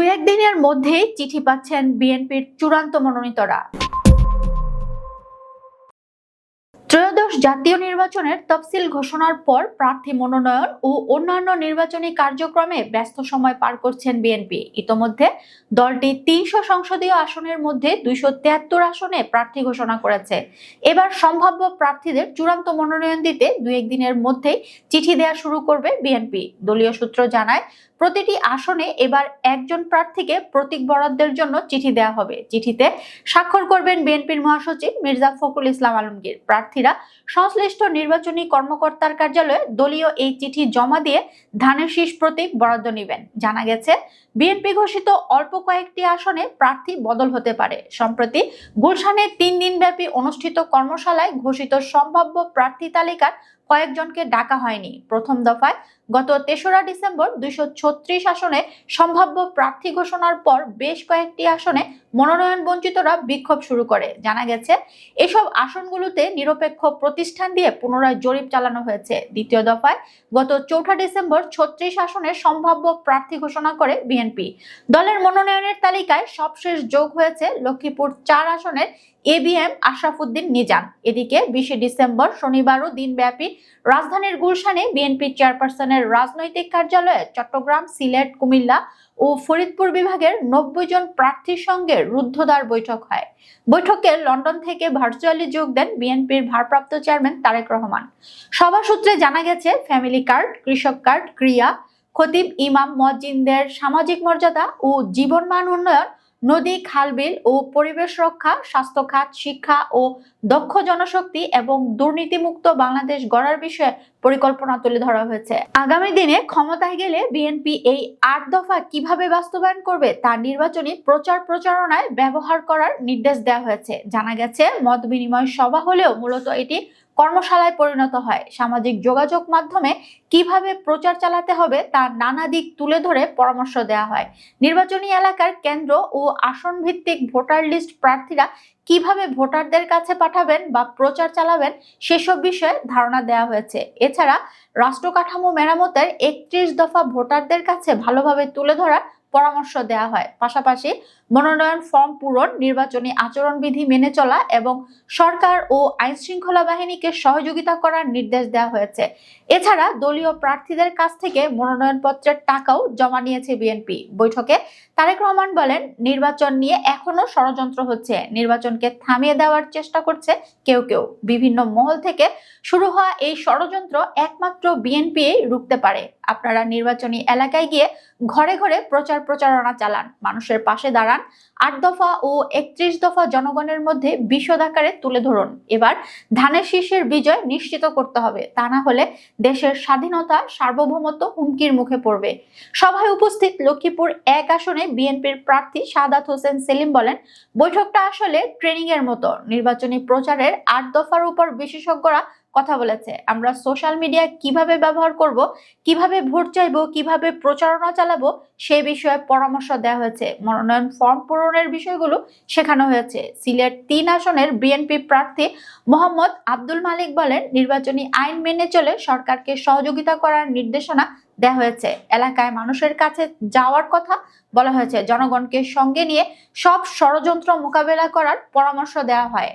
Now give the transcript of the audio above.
দুই একদিনের মধ্যেই চিঠি পাচ্ছেন বিএনপির চূড়ান্ত মনোনীতরা। ত্রয়োদশ জাতীয় নির্বাচনের তফসিল ঘোষণার পর প্রার্থী মনোনয়ন ও অন্যান্য নির্বাচনী কার্যক্রমে ব্যস্ত সময় পার করছেন বিএনপি। ইতোমধ্যে দলটি তিনশো সংসদীয় আসনের মধ্যে দুইশো তিয়াত্তর আসনে প্রার্থী ঘোষণা করেছে। এবার সম্ভাব্য প্রার্থীদের চূড়ান্ত মনোনয়ন দিতে দুই একদিনের মধ্যেই চিঠি দেওয়া শুরু করবে বিএনপি। দলীয় সূত্র জানায় প্রতিটি আসনে এবার একজন প্রার্থীকে প্রতীক বরাদ্দের জন্য চিঠি দেওয়া হবে। চিঠিতে স্বাক্ষর করবেন বিএনপির মহাসচিব মির্জা ফখরুল ইসলাম আলমগীর। প্রার্থীরা সংশ্লিষ্ট নির্বাচনী কর্মকর্তার কার্যালয়ে দলীয় এই চিঠি জমা দিয়ে ধানের শীষ প্রতীক বরাদ্দ নেবেন। জানা গেছে, বিএনপি ঘোষিত অল্প কয়েকটি আসনে প্রার্থী বদল হতে পারে। সম্প্রতি গুলশানে তিন দিনব্যাপী অনুষ্ঠিত কর্মশালায় ঘোষিত সম্ভাব্য প্রার্থী তালিকার কয়েকজনকে ডাকা হয়নি। প্রথম দফায় গত তেসরা ডিসেম্বর দুইশো ছত্রিশ আসনে সম্ভাব্য প্রার্থী ঘোষণার পর বেশ কয়েকটি আসনে মনোনয়ন বঞ্চিতরা বিক্ষোভ শুরু করে। জানা গেছে, এসব আসনগুলোতে নিরপেক্ষ প্রতিষ্ঠান দিয়ে পুনরায় জরিপ চালানো হয়েছে। দ্বিতীয় দফায় গত চৌঠা ডিসেম্বর ছত্রিশ আসনে সম্ভাব্য প্রার্থী ঘোষণা করে বিএনপি। দলের মনোনয়নের তালিকায় সবশেষ যোগ হয়েছে লক্ষ্মীপুর চার আসনের এবিএম আশরাফুদ্দিন নিজাম। এদিকে বিশে ডিসেম্বর শনিবারও দিনব্যাপী রাজধানীর গুলশানে বিএনপি চেয়ারপারসনের রাজনৈতিক কার্যালয়ে চট্টগ্রাম, সিলেট, কুমিল্লা ও ফরিদপুর বিভাগের নব্বই জন প্রার্থীর সঙ্গে রুদ্ধদ্বার বৈঠক হয়। বৈঠকে লন্ডন থেকে ভার্চুয়ালি যোগ দেন বিএনপির ভারপ্রাপ্ত চেয়ারম্যান তারেক রহমান। সভা সূত্রে জানা গেছে, ফ্যামিলি কার্ড, কৃষক কার্ড, ক্রিয়া, খতিব ইমাম মজ্জিনদের সামাজিক মর্যাদা ও জীবনমান উন্নয়ন নদী খালবিল ও পরিবেশ রক্ষা স্বাস্থ্য খাত শিক্ষা ও দক্ষ জনশক্তি এবং দুর্নীতিমুক্ত বাংলাদেশ গড়ার বিষয়ে পরিকল্পনা তুলে ধরা হয়েছে। আগামী দিনে ক্ষমতায় গেলে বিএনপি এই আট দফা কীভাবে বাস্তবায়ন করবে তা নির্বাচনী প্রচার প্রচারণায় ব্যবহার করার নির্দেশ দেওয়া হয়েছে। জানা গেছে, মত বিনিময় সভা হলেও মূলত এটি কর্মশালায় পরিণত হয়। সামাজিক যোগাযোগ মাধ্যমে কীভাবে প্রচার চালাতে হবে তার নানা দিক তুলে ধরে পরামর্শ দেওয়া হয়। নির্বাচনী এলাকার কেন্দ্র ও আসন ভিত্তিক ভোটার লিস্ট প্রার্থীরা কীভাবে ভোটারদের কাছে পাঠাবেন বা প্রচার চালাবেন সেসব বিষয়ে ধারণা দেওয়া হয়েছে। এছাড়া রাষ্ট্রকাঠামো মেরামতের একত্রিশ দফা ভোটারদের কাছে ভালোভাবে তুলে ধরার পরামর্শ দেওয়া হয়। পাশাপাশি মনোনয়ন ফর্ম পূরণ, নির্বাচনী আচরণবিধি মেনে চলা এবং সরকার ও আইন শৃঙ্খলা বাহিনীকে সহযোগিতা করার নির্দেশ দেওয়া হয়েছে। এছাড়া দলীয় প্রার্থীদের কাছ থেকে মনোনয়নপত্রের টাকাও জমা নিয়েছে বিএনপি। বৈঠকে তারেক রহমান বলেন, নির্বাচন নিয়ে এখনও ষড়যন্ত্র হচ্ছে। নির্বাচনকে থামিয়ে দেওয়ার চেষ্টা করছে কেউ কেউ। বিভিন্ন মহল থেকে শুরু হওয়া এই ষড়যন্ত্র একমাত্র বিএনপি রুখতে পারে। আপনারা নির্বাচনী এলাকায় গিয়ে ঘরে ঘরে প্রচার প্রচারণা চালান। মানুষের পাশে দাঁড়ান। আট দফা ও একত্রিশ দফা জনগণের মধ্যে বিশদ আকারে তুলে ধরুন। এবার ধানের শীর্ষের বিজয় নিশ্চিত করতে হবে। তা না হলে দেশের স্বাধীনতা সার্বভৌমত্ব হুমকির মুখে পড়বে। সভায় উপস্থিত লক্ষ্মীপুর এক আসনে বিএনপির প্রার্থী সাদাত হোসেন সেলিম বলেন, বৈঠকটা আসলে ট্রেনিং এর মতো। নির্বাচনী প্রচারের আট দফার উপর বিশেষজ্ঞরা কথা বলেছে। আমরা সোশ্যাল মিডিয়া কীভাবে ব্যবহার করব, কীভাবে ভোট চাইব, কীভাবে প্রচারণা চালাবো, সে বিষয়ে পরামর্শ দেওয়া হয়েছে। মনোনয়ন ফর্ম পূরণের বিষয়গুলো শেখানো হয়েছে। সিলেট তিন আসনের বিএনপি প্রার্থী মোহাম্মদ আব্দুল মালিক বলেন, নির্বাচনী আইন মেনে চলে সরকারকে সহযোগিতা করার নির্দেশনা দেওয়া হয়েছে। এলাকায় মানুষের কাছে যাওয়ার কথা বলা হয়েছে। জনগণকে সঙ্গে নিয়ে সব ষড়যন্ত্র মোকাবেলা করার পরামর্শ দেওয়া হয়।